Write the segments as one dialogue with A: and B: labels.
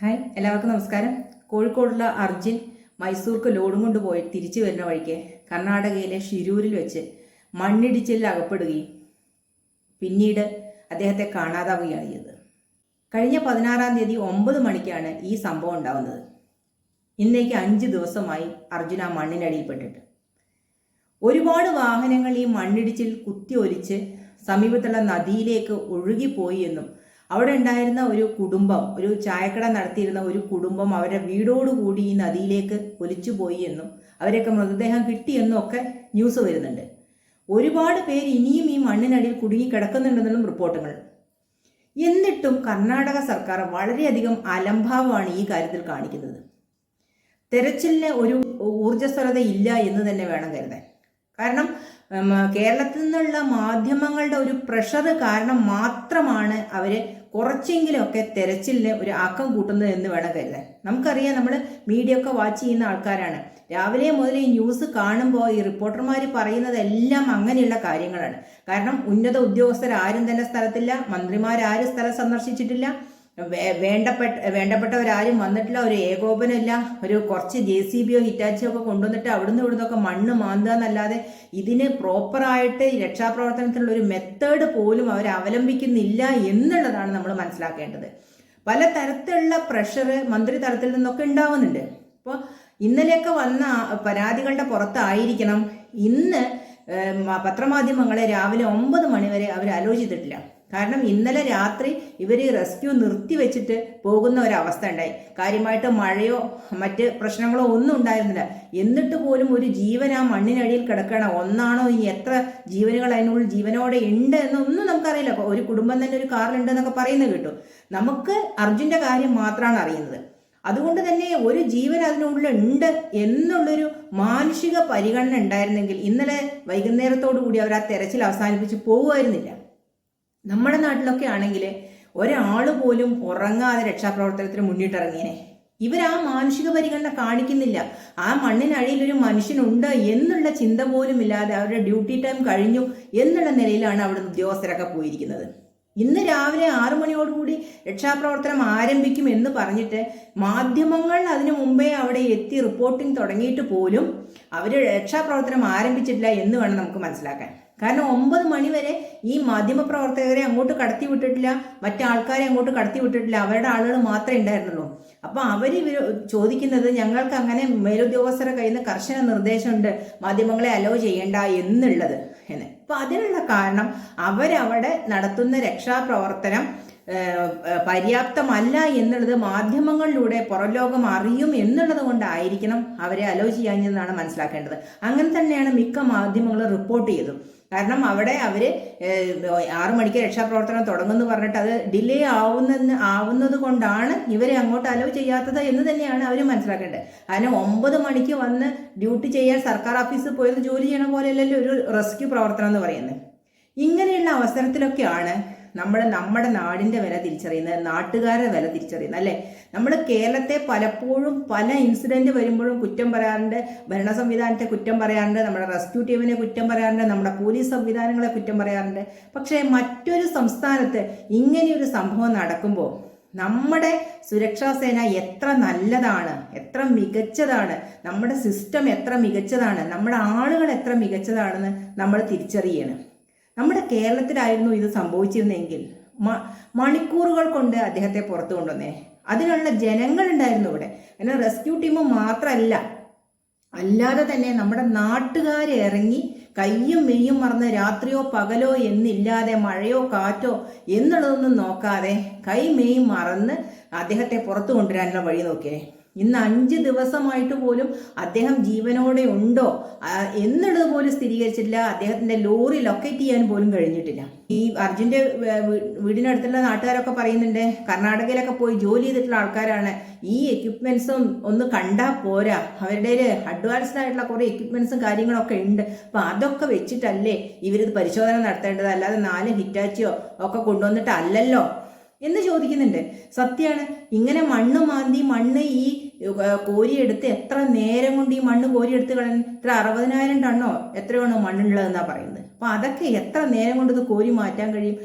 A: Hi എല്ലാവർക്കും നമസ്കാരം. കോഴിക്കോടുള്ള അർജുൻ മൈസൂർക്ക് ലോഡും കൊണ്ട് പോയി തിരിച്ചു വരുന്ന വഴിക്ക് കർണാടകയിലെ ഷിരൂരിൽ വെച്ച് മണ്ണിടിച്ചിലിൽ അകപ്പെടുകയും പിന്നീട് അദ്ദേഹത്തെ കാണാതാവുകയാണ് ചെയ്തത്. കഴിഞ്ഞ പതിനാറാം തീയതി ഒമ്പത് മണിക്കാണ് ഈ സംഭവം ഉണ്ടാകുന്നത് ഇന്നേക്ക് അഞ്ച് ദിവസമായി അർജുൻ ആ മണ്ണിനടിയിൽപ്പെട്ടിട്ട് ഒരുപാട് വാഹനങ്ങൾ ഈ മണ്ണിടിച്ചിൽ കുത്തിയൊലിച്ച് സമീപത്തുള്ള നദിയിലേക്ക് ഒഴുകിപ്പോയി എന്നും അവിടെ ഉണ്ടായിരുന്ന ഒരു കുടുംബം ഒരു ചായക്കട നടത്തിയിരുന്ന ഒരു കുടുംബം അവരുടെ വീടോടുകൂടി ഈ നദിയിലേക്ക് ഒലിച്ചുപോയി എന്നും അവരെയൊക്കെ മൃതദേഹം കിട്ടിയെന്നും ഒക്കെ ന്യൂസ് വരുന്നുണ്ട്. ഒരുപാട് പേര് ഇനിയും ഈ മണ്ണിനടിയിൽ കുടുങ്ങി കിടക്കുന്നുണ്ടെന്നുള്ള റിപ്പോർട്ടുകൾ. എന്നിട്ടും കർണാടക സർക്കാർ വളരെയധികം അലംഭാവമാണ് ഈ കാര്യത്തിൽ കാണിക്കുന്നത്. തെരച്ചിലിന് ഒരു ഊർജസ്വലത ഇല്ല എന്ന് തന്നെ വേണം കരുതാൻ. കാരണം കേരളത്തിൽ നിന്നുള്ള മാധ്യമങ്ങളുടെ ഒരു പ്രഷർ കാരണം മാത്രമാണ് അവർ കുറച്ചെങ്കിലുമൊക്കെ തെരച്ചിലിന് ഒരു ആക്കം കൂട്ടുന്നത് എന്ന് വേണം കരുതാൻ. നമുക്കറിയാം നമ്മൾ മീഡിയ ഒക്കെ വാച്ച് ചെയ്യുന്ന ആൾക്കാരാണ്. രാവിലെ മുതൽ ഈ ന്യൂസ് കാണുമ്പോൾ ഈ റിപ്പോർട്ടർമാർ പറയുന്നതെല്ലാം അങ്ങനെയുള്ള കാര്യങ്ങളാണ്. കാരണം ഉന്നത ഉദ്യോഗസ്ഥർ ആരും തന്നെ സ്ഥലത്തില്ല മന്ത്രിമാരാരും സ്ഥലം സന്ദർശിച്ചിട്ടില്ല വേണ്ടപ്പെട്ട വേണ്ടപ്പെട്ടവരാരും വന്നിട്ടില്ല. ഒരു ഏകോപനമില്ല. ഒരു കുറച്ച് ജെ സി ബിയോ ഹിറ്റാച്ചിയോ ഒക്കെ കൊണ്ടുവന്നിട്ട് അവിടുന്ന് ഇവിടുന്നൊക്കെ മണ്ണ് മാന്തുക എന്നല്ലാതെ ഇതിന് പ്രോപ്പറായിട്ട് രക്ഷാപ്രവർത്തനത്തിനുള്ള ഒരു മെത്തേഡ് പോലും അവർ അവലംബിക്കുന്നില്ല എന്നുള്ളതാണ് നമ്മൾ മനസ്സിലാക്കേണ്ടത്. പല തരത്തിലുള്ള പ്രഷർ മന്ത്രി തലത്തിൽ നിന്നൊക്കെ ഉണ്ടാവുന്നുണ്ട്. അപ്പോൾ ഇന്നലെയൊക്കെ വന്ന പരാതികളുടെ പുറത്തായിരിക്കണം. ഇന്ന് പത്രമാധ്യമങ്ങളെ രാവിലെ ഒമ്പത് മണിവരെ അവർ ആലോചിച്ചിട്ടില്ല. കാരണം ഇന്നലെ രാത്രി ഇവർ റെസ്ക്യൂ നിർത്തിവെച്ചിട്ട് പോകുന്ന ഒരവസ്ഥ ഉണ്ടായി. കാര്യമായിട്ട് മഴയോ മറ്റ് പ്രശ്നങ്ങളോ ഒന്നും ഉണ്ടായിരുന്നില്ല. എന്നിട്ട് പോലും ഒരു ജീവൻ ആ മണ്ണിനടിയിൽ കിടക്കണം ഒന്നാണോ ഇനി എത്ര ജീവനുകൾ അതിനുള്ളിൽ ജീവനോടെ ഉണ്ട് എന്നൊന്നും നമുക്കറിയില്ല. ഒരു കുടുംബം തന്നെ ഒരു കാറിലുണ്ട് എന്നൊക്കെ പറയുന്നത് കേട്ടു. നമുക്ക് അർജുന്റെ കാര്യം മാത്രമാണ് അറിയുന്നത്. അതുകൊണ്ട് തന്നെ ഒരു ജീവൻ അതിനുള്ളിൽ ഉണ്ട് എന്നുള്ളൊരു മാനുഷിക പരിഗണന ഉണ്ടായിരുന്നെങ്കിൽ ഇന്നലെ വൈകുന്നേരത്തോടു കൂടി അവർ ആ തെരച്ചിൽ അവസാനിപ്പിച്ച് പോകുമായിരുന്നില്ല നമ്മുടെ നാട്ടിലൊക്കെ ആണെങ്കിൽ ഒരാൾ പോലും ഉറങ്ങാതെ രക്ഷാപ്രവർത്തനത്തിന് മുന്നിട്ടിറങ്ങിയനെ. ഇവർ ആ മാനുഷിക പരിഗണന കാണിക്കുന്നില്ല. ആ മണ്ണിനഴിയിൽ ഒരു മനുഷ്യനുണ്ട് എന്നുള്ള ചിന്ത പോലും ഇല്ലാതെ അവരുടെ ഡ്യൂട്ടി ടൈം കഴിഞ്ഞു എന്നുള്ള നിലയിലാണ് അവിടെ ഉദ്യോഗസ്ഥരൊക്കെ പോയിരിക്കുന്നത്. ഇന്ന് രാവിലെ ആറു മണിയോടുകൂടി രക്ഷാപ്രവർത്തനം ആരംഭിക്കും എന്ന് പറഞ്ഞിട്ട് മാധ്യമങ്ങൾ അതിനു മുമ്പേ അവിടെ എത്തി റിപ്പോർട്ടിംഗ് തുടങ്ങിയിട്ട് പോലും അവർ രക്ഷാപ്രവർത്തനം ആരംഭിച്ചിട്ടില്ല എന്ന് വേണം നമുക്ക് മനസ്സിലാക്കാൻ. കാരണം ഒമ്പത് മണിവരെ ഈ മാധ്യമപ്രവർത്തകരെ അങ്ങോട്ട് കടത്തി വിട്ടിട്ടില്ല മറ്റാൾക്കാരെ അങ്ങോട്ട് കടത്തി വിട്ടിട്ടില്ല അവരുടെ ആളുകൾ മാത്രമേ ഉണ്ടായിരുന്നുള്ളൂ. അപ്പോൾ അവർ ഇവർ ചോദിക്കുന്നത് ഞങ്ങൾക്ക് അങ്ങനെ മേലുദ്യോഗസ്ഥരെ കയ്യിൽ നിന്ന് കർശന നിർദ്ദേശമുണ്ട് മാധ്യമങ്ങളെ അലോ ചെയ്യേണ്ട എന്നുള്ളത്. എന്ന്. അപ്പൊ അതിനുള്ള കാരണം അവരവിടെ നടത്തുന്ന രക്ഷാപ്രവർത്തനം പര്യാപ്തമല്ല എന്നുള്ളത് മാധ്യമങ്ങളിലൂടെ പുറംലോകം അറിയും എന്നുള്ളത് കൊണ്ടായിരിക്കണം അവരെ അലോ ചെയ്യാഞ്ഞെന്നാണ് മനസ്സിലാക്കേണ്ടത്. അങ്ങനെ തന്നെയാണ് മിക്ക മാധ്യമങ്ങളും റിപ്പോർട്ട് ചെയ്തത്. കാരണം അവിടെ അവർ ആറു മണിക്ക് രക്ഷാപ്രവർത്തനം തുടങ്ങുമെന്ന് പറഞ്ഞിട്ട് അത് ഡിലേ ആവുന്ന ആവുന്നത് കൊണ്ടാണ് ഇവരെ അങ്ങോട്ട് അലോ ചെയ്യാത്തത് എന്ന് തന്നെയാണ് അവർ മനസ്സിലാക്കേണ്ടത്. അതിന് ഒമ്പത് മണിക്ക് വന്ന് ഡ്യൂട്ടി ചെയ്യാൻ സർക്കാർ ഓഫീസിൽ പോയത് ജോലി ചെയ്യണ പോലെയല്ലല്ലോ ഒരു റെസ്ക്യൂ പ്രവർത്തനം എന്ന് പറയുന്നത്. ഇങ്ങനെയുള്ള അവസരത്തിലൊക്കെയാണ് നമ്മൾ നമ്മുടെ നാടിന്റെ വില തിരിച്ചറിയുന്നത് നാട്ടുകാരുടെ വില തിരിച്ചറിയുന്നത് അല്ലേ? നമ്മൾ കേരളത്തെ പലപ്പോഴും പല ഇൻസിഡന്റ് വരുമ്പോഴും കുറ്റം പറയാറുണ്ട്. ഭരണ സംവിധാനത്തെ കുറ്റം പറയാറുണ്ട്. നമ്മുടെ റെസ്ക്യൂ ടീമിനെ കുറ്റം പറയാറുണ്ട്. നമ്മുടെ പോലീസ് സംവിധാനങ്ങളെ കുറ്റം പറയാറുണ്ട്. പക്ഷേ മറ്റൊരു സംസ്ഥാനത്ത് ഇങ്ങനെയൊരു സംഭവം നടക്കുമ്പോൾ നമ്മുടെ സുരക്ഷാ സേന എത്ര നല്ലതാണ് എത്ര മികച്ചതാണ് നമ്മുടെ സിസ്റ്റം എത്ര മികച്ചതാണ് നമ്മുടെ ആളുകൾ എത്ര മികച്ചതാണെന്ന് നമ്മൾ തിരിച്ചറിയണം. നമ്മുടെ കേരളത്തിലായിരുന്നു ഇത് സംഭവിച്ചിരുന്നെങ്കിൽ മണിക്കൂറുകൾ കൊണ്ട് അദ്ദേഹത്തെ പുറത്തു കൊണ്ടുവന്നേ. അതിനുള്ള ജനങ്ങളുണ്ടായിരുന്നു ഇവിടെ. അങ്ങനെ റെസ്ക്യൂ ടീം മാത്രമല്ല അല്ലാതെ തന്നെ നമ്മുടെ നാട്ടുകാർ ഇറങ്ങി കയ്യും മെയ്യും മറന്ന് രാത്രിയോ പകലോ എന്നില്ലാതെ മഴയോ കാറ്റോ എന്നുള്ളതൊന്നും നോക്കാതെ കൈ മെയ്യും മറന്ന് അദ്ദേഹത്തെ പുറത്തു കൊണ്ടുവരാനുള്ള വഴി നോക്കിയേ. ഇന്ന് അഞ്ച് ദിവസമായിട്ട് പോലും അദ്ദേഹം ജീവനോടെ ഉണ്ടോ? എന്നുള്ളത് പോലും സ്ഥിരീകരിച്ചിട്ടില്ല. അദ്ദേഹത്തിന്റെ ലോറി ലൊക്കേറ്റ് ചെയ്യാൻ പോലും കഴിഞ്ഞിട്ടില്ല. ഈ അർജുന്റെ വീടിനടുത്തുള്ള നാട്ടുകാരൊക്കെ പറയുന്നുണ്ട് കർണാടകയിലൊക്കെ പോയി ജോലി ചെയ്തിട്ടുള്ള ആൾക്കാരാണ്. ഈ എക്യുപ്മെന്റ്സും ഒന്ന് കണ്ടാൽ പോരാ. അവരുടെ അഡ്വാൻസ്ഡ് ആയിട്ടുള്ള കുറെ എക്യുപ്മെന്റ്സും കാര്യങ്ങളൊക്കെ ഉണ്ട്. അപ്പൊ അതൊക്കെ വെച്ചിട്ടല്ലേ ഇവരിത് പരിശോധന നടത്തേണ്ടത്? അല്ലാതെ നാല് ഹിറ്റാച്ചിയോ ഒക്കെ കൊണ്ടുവന്നിട്ട് അല്ലല്ലോ എന്ന് ചോദിക്കുന്നുണ്ട്. സത്യമാണ് ഇങ്ങനെ മണ്ണ് മാന്തി മണ്ണ് ഈ കോരിയെടുത്ത് എത്ര നേരം കൊണ്ട് ഈ മണ്ണ് കോരിയെടുത്ത് കളയാൻ ഇത്ര അറുപതിനായിരം ടണ്ണോ എത്രയാണോ മണ്ണുള്ളതെന്നാണ് പറയുന്നത്. അപ്പോൾ അതൊക്കെ എത്ര നേരം കൊണ്ട് ഇത് കോരി മാറ്റാൻ കഴിയും?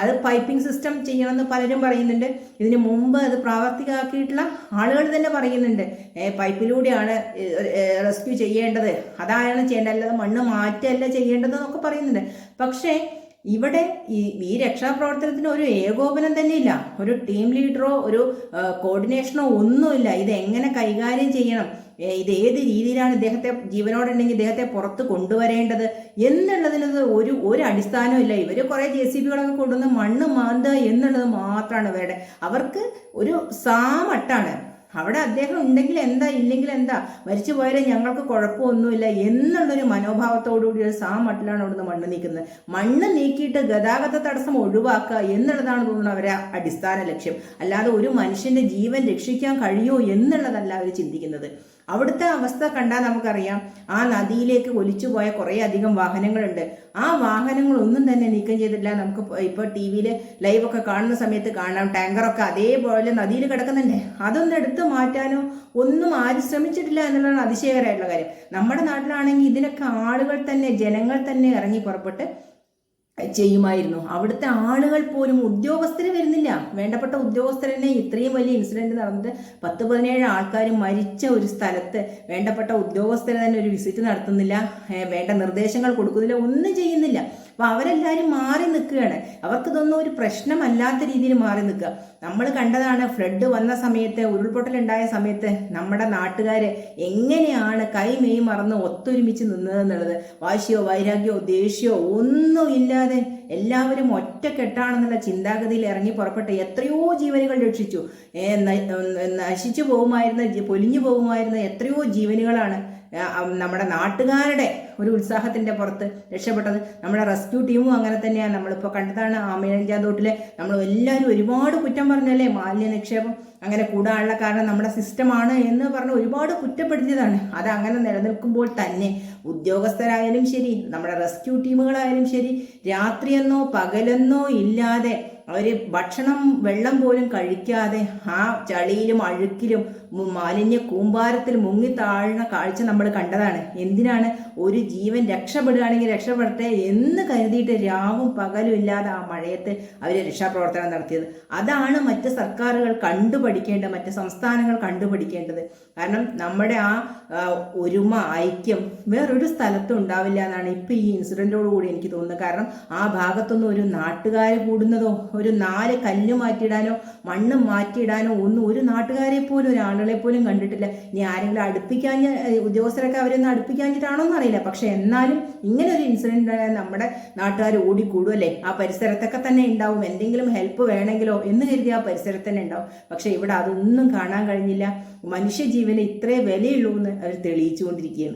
A: അത് പൈപ്പിംഗ് സിസ്റ്റം ചെയ്യണമെന്ന് പലരും പറയുന്നുണ്ട്. ഇതിന് മുമ്പ് അത് പ്രാവർത്തികമാക്കിയിട്ടുള്ള ആളുകൾ തന്നെ പറയുന്നുണ്ട്. പൈപ്പിലൂടെയാണ് റെസ്ക്യൂ ചെയ്യേണ്ടത്. അതാണ് ചെയ്യേണ്ടത്? അല്ലാതെ മണ്ണ് മാറ്റല്ല ചെയ്യേണ്ടത് എന്നൊക്കെ പറയുന്നുണ്ട്. പക്ഷേ ഇവിടെ ഈ ഈ രക്ഷാപ്രവർത്തനത്തിന് ഒരു ഏകോപനം തന്നെ ഇല്ല ഒരു ടീം ലീഡറോ ഒരു കോർഡിനേഷനോ ഒന്നുമില്ല. ഇത് എങ്ങനെ കൈകാര്യം ചെയ്യണം? ഇത് ഏത് രീതിയിലാണ് ഇദ്ദേഹത്തെ ജീവനോടുണ്ടെങ്കിൽ ഇദ്ദേഹത്തെ പുറത്ത് കൊണ്ടുവരേണ്ടത് എന്നുള്ളതിനത് ഒരു ഒരു അടിസ്ഥാനവും ഇല്ല. ഇവർ കുറേ ജെ സി ബികളൊക്കെ കൊണ്ടുവന്ന് മണ്ണ് മാന്തുക എന്നുള്ളത് മാത്രമാണ് ഇവരുടെ. അവർക്ക് ഒരു സാമട്ടാണ്. അവിടെ അദ്ദേഹം ഉണ്ടെങ്കിൽ എന്താ ഇല്ലെങ്കിൽ എന്താ? മരിച്ചു പോയാലും ഞങ്ങൾക്ക് കുഴപ്പമൊന്നുമില്ല എന്നുള്ളൊരു മനോഭാവത്തോടുകൂടി ഒരു സാ മട്ടിലാണ് അവിടുന്ന് മണ്ണ് നീക്കുന്നത്. മണ്ണ് നീക്കിയിട്ട് ഗതാഗത തടസ്സം ഒഴിവാക്കുക എന്നുള്ളതാണ് തോന്നുന്നത് അവരെ അടിസ്ഥാന ലക്ഷ്യം. അല്ലാതെ ഒരു മനുഷ്യന്റെ ജീവൻ രക്ഷിക്കാൻ കഴിയുമോ എന്നുള്ളതല്ല അവർ ചിന്തിക്കുന്നത്. അവിടുത്തെ അവസ്ഥ കണ്ടാൽ നമുക്കറിയാം. ആ നദിയിലേക്ക് ഒലിച്ചു പോയ കുറേ അധികം വാഹനങ്ങളുണ്ട്. ആ വാഹനങ്ങളൊന്നും തന്നെ നീക്കം ചെയ്തിട്ടില്ല. നമുക്ക് ഇപ്പോൾ ടി വിയിൽ ലൈവൊക്കെ കാണുന്ന സമയത്ത് കാണാം. ടാങ്കറൊക്കെ അതേപോലെ നദിയിൽ കിടക്കുന്നുണ്ട്. അതൊന്നും എടുത്തു മാറ്റാനോ ഒന്നും ആരും ശ്രമിച്ചിട്ടില്ല എന്നുള്ളതാണ് അതിശയകരമായിട്ടുള്ള കാര്യം. നമ്മുടെ നാട്ടിലാണെങ്കിൽ ഇതിനൊക്കെ ആളുകൾ തന്നെ ജനങ്ങൾ തന്നെ ഇറങ്ങി പുറപ്പെട്ട് ചെയ്യുമായിരുന്നു. അവിടുത്തെ ആളുകൾ പോലും ഉദ്യോഗസ്ഥർ വരുന്നില്ല. വേണ്ടപ്പെട്ട ഉദ്യോഗസ്ഥർ തന്നെ ഇത്രയും വലിയ ഇൻസിഡന്റ് നടന്നിട്ട് പത്ത് പതിനേഴ് ആൾക്കാർ മരിച്ച ഒരു സ്ഥലത്ത് വേണ്ടപ്പെട്ട ഉദ്യോഗസ്ഥരെ തന്നെ ഒരു വിസിറ്റ് നടത്തുന്നില്ല. വേണ്ട നിർദ്ദേശങ്ങൾ കൊടുക്കുന്നില്ല. ഒന്നും ചെയ്യുന്നില്ല. അപ്പൊ അവരെല്ലാവരും മാറി നിൽക്കുകയാണ്. അവർക്കിതൊന്നും ഒരു പ്രശ്നമല്ലാത്ത രീതിയിൽ മാറി നിൽക്കുക. നമ്മൾ കണ്ടതാണ് ഫ്ലഡ് വന്ന സമയത്ത് ഉരുൾപൊട്ടലുണ്ടായ സമയത്ത് നമ്മുടെ നാട്ടുകാര് എങ്ങനെയാണ് കൈമെയ് മറന്ന് ഒത്തൊരുമിച്ച് നിന്നതെന്നുള്ളത് വാശിയോ വൈരാഗ്യമോ ദേഷ്യമോ ഒന്നും ഇല്ലാതെ എല്ലാവരും ഒറ്റക്കെട്ടാണെന്നുള്ള ചിന്താഗതിയിൽ ഇറങ്ങി പുറപ്പെട്ട് എത്രയോ ജീവനുകൾ രക്ഷിച്ചു. നശിച്ചു പോകുമായിരുന്ന പൊലിഞ്ഞു പോകുമായിരുന്ന എത്രയോ ജീവനുകളാണ് നമ്മുടെ നാട്ടുകാരുടെ ഒരു ഉത്സാഹത്തിന്റെ പുറത്ത് രക്ഷപ്പെട്ടത് നമ്മുടെ റെസ്ക്യൂ ടീമും അങ്ങനെ തന്നെയാണ്. നമ്മളിപ്പോൾ കണ്ടതാണ് ആമേഴഞ്ചാന്തോട്ടിലെ നമ്മൾ എല്ലാവരും ഒരുപാട് കുറ്റം പറഞ്ഞല്ലേ? മാലിന്യ നിക്ഷേപം അങ്ങനെ കൂടാനുള്ള കാരണം നമ്മുടെ സിസ്റ്റമാണ് എന്ന് പറഞ്ഞ് ഒരുപാട് കുറ്റപ്പെടുത്തിയതാണ്. അത് അങ്ങനെ നിലനിൽക്കുമ്പോൾ തന്നെ ഉദ്യോഗസ്ഥരായാലും ശരി നമ്മുടെ റെസ്ക്യൂ ടീമുകളായാലും ശരി രാത്രിയെന്നോ പകലെന്നോ ഇല്ലാതെ അവർ ഭക്ഷണം വെള്ളം പോലും കഴിക്കാതെ ആ ചളിയിലും അഴുക്കിലും മാലിന്യ കൂമ്പാരത്തിൽ മുങ്ങി താഴ്ന്ന കാഴ്ച നമ്മൾ കണ്ടതാണ്. എന്തിനാണ്? ഒരു ജീവൻ രക്ഷപ്പെടുകയാണെങ്കിൽ രക്ഷപ്പെടട്ടെ എന്ന് കരുതിയിട്ട് രാവും പകലും ഇല്ലാതെ ആ മഴയത്ത് അവർ രക്ഷാപ്രവർത്തനം നടത്തിയത്. അതാണ് മറ്റ് സർക്കാരുകൾ കണ്ടുപഠിക്കേണ്ടത് മറ്റ് സംസ്ഥാനങ്ങൾ കണ്ടുപഠിക്കേണ്ടത്. കാരണം നമ്മുടെ ആ ഒരുമ ഐക്യം വേറൊരു സ്ഥലത്തും ഉണ്ടാവില്ല എന്നാണ് ഇപ്പം ഈ ഇൻസിഡന്റോട് കൂടി എനിക്ക് തോന്നുന്നത്. കാരണം ആ ഭാഗത്തൊന്നും ഒരു നാട്ടുകാർ കൂടുന്നതോ ഒരു നാല് കല്ല് മാറ്റിയിടാനോ മണ്ണ് മാറ്റിയിടാനോ ഒന്നും ഒരു നാട്ടുകാരെ പോലും ആളുകളെ പോലും കണ്ടിട്ടില്ല. ഇനി ആരെങ്കിലും അടുപ്പിക്കാൻ ഉദ്യോഗസ്ഥരൊക്കെ അവരൊന്നും അടുപ്പിക്കാഞ്ഞിട്ടാണോ എന്നറിയില്ല പക്ഷെ എന്നാലും ഇങ്ങനെ ഒരു ഇൻസിഡന്റ് നമ്മുടെ നാട്ടുകാർ ഓടിക്കൂടും അല്ലേ? ആ പരിസരത്തൊക്കെ തന്നെ ഉണ്ടാവും. എന്തെങ്കിലും ഹെൽപ്പ് വേണമെങ്കിലോ എന്ന് കരുതി ആ പരിസരത്ത് തന്നെ ഉണ്ടാവും. പക്ഷെ ഇവിടെ അതൊന്നും കാണാൻ കഴിഞ്ഞില്ല. മനുഷ്യജീവന് ഇത്രേ വിലയുള്ളൂ എന്ന് അവർ തെളിയിച്ചുകൊണ്ടിരിക്കുകയാണ്.